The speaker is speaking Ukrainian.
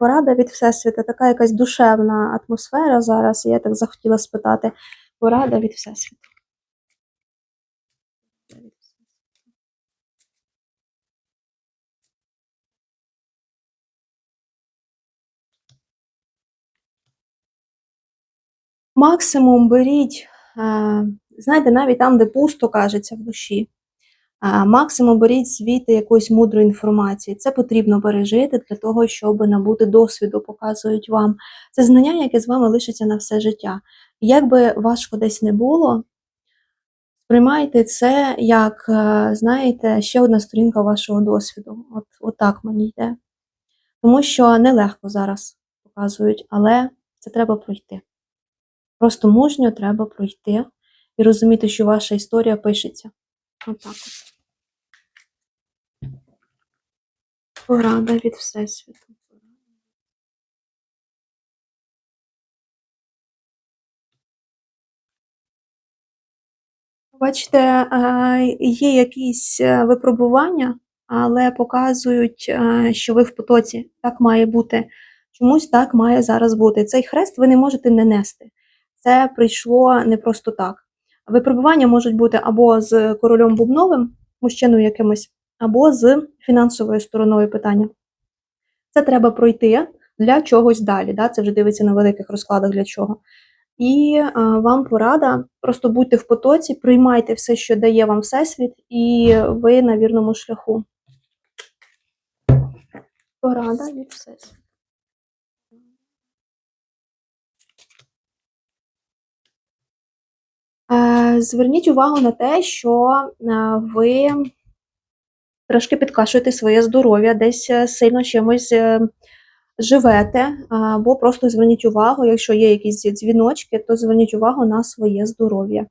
порада від Всесвіта, така якась душевна атмосфера зараз. Я так захотіла спитати. Порада від Всесвіту. Максимум беріть, е, знаєте, навіть там, де пусто кажеться в душі. Максимум беріть звідти якоїсь мудрої інформації. Це потрібно пережити для того, щоб набути досвіду, показують вам. Це знання, яке з вами лишиться на все життя. Як би важко десь не було, сприймайте це як, е, знаєте, ще одна сторінка вашого досвіду. От, от так мені йде. Тому що нелегко зараз показують, але це треба пройти. Просто мужньо треба пройти і розуміти, що ваша історія пишеться. Отак от. Порада від Всесвіту. Бачите, е, є якісь е, випробування, але показують, е, що ви в потоці. Так має бути. Чомусь так має зараз бути. Цей хрест ви не можете не нести. Це прийшло не просто так. Випробування можуть бути або з королем Бубновим, мужчиною якимось, або з фінансовою стороною питання. Це треба пройти для чогось далі. Да? Це вже дивиться на великих розкладах для чого. І е, вам порада, просто будьте в потоці, приймайте все, що дає вам Всесвіт, і ви на вірному шляху. Порада від Всесвіту. Е, Зверніть увагу на те, що е, ви трошки підкашуєте своє здоров'я, десь е, сильно чимось е, живете, або просто зверніть увагу, якщо є якісь дзвіночки, то зверніть увагу на своє здоров'я.